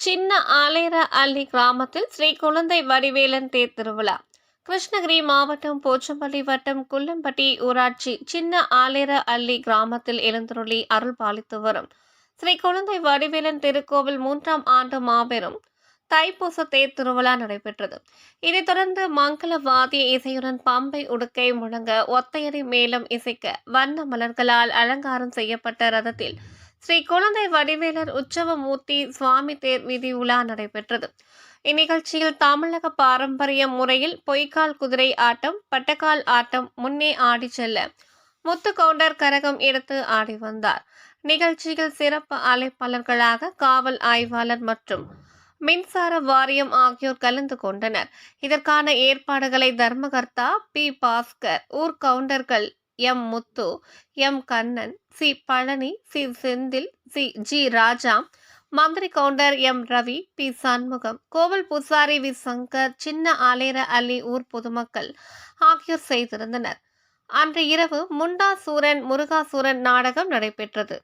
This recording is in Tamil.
சின்ன ஆலேர அள்ளி கிராமத்தில் ஸ்ரீ குழந்தை வடிவேலன் தேர் திருவிழா. கிருஷ்ணகிரி மாவட்டம் போச்சம்பள்ளி வட்டம் குள்ளம்பட்டி ஊராட்சி சின்ன ஆலேர அள்ளி கிராமத்தில் எழுந்துருளி அருள் பாலித்து வரும். ஸ்ரீ குழந்தை வடிவேலன் திருக்கோவில் மூன்றாம் ஆண்டு மாபெரும் தைப்பூச தேர் திருவிழா நடைபெற்றது. இதைத் தொடர்ந்து மங்களவாதிய இசையுடன் பம்பை உடுக்கை முழங்க ஒத்தையடி மேலும் இசைக்க வண்ண மலர்களால் அலங்காரம் செய்யப்பட்ட ரதத்தில் ஸ்ரீ குழந்தை வடிவேலர் உற்சவமூர்த்தி சுவாமி தேர் வீதி உலா நடைபெற்றது. இந்நிகழ்ச்சியில் தமிழக பாரம்பரிய முறையில் பொய்க்கால் குதிரை ஆட்டம் பட்டக்கால் ஆட்டம் முன்னே ஆடி செல்ல முத்து கவுண்டர் கரகம் எடுத்து ஆடி வந்தார். நிகழ்ச்சியில் சிறப்பு அழைப்பாளர்களாக காவல் ஆய்வாளர் மற்றும் மின்சார வாரியம் ஆகியோர் கலந்து கொண்டனர். இதற்கான ஏற்பாடுகளை தர்மகர்த்தா பி. பாஸ்கர் ஊர் கவுண்டர்கள் M Muthu M Kannan C Palani C Senthil C G Raja மந்திரி counter M Ravi P Shanmugam கோவில் பூசாரி வி சங்கர் சின்ன ஆலேர அலி ஊர் பொதுமக்கள் ஆகியோர் செய்திருந்தனர். அன்று இரவு முண்டாசூரன் முருகாசூரன் நாடகம் நடைபெற்றது.